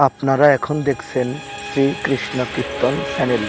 আপনারা এখন দেখছেন শ্রী কৃষ্ণ কীর্তন চ্যানেল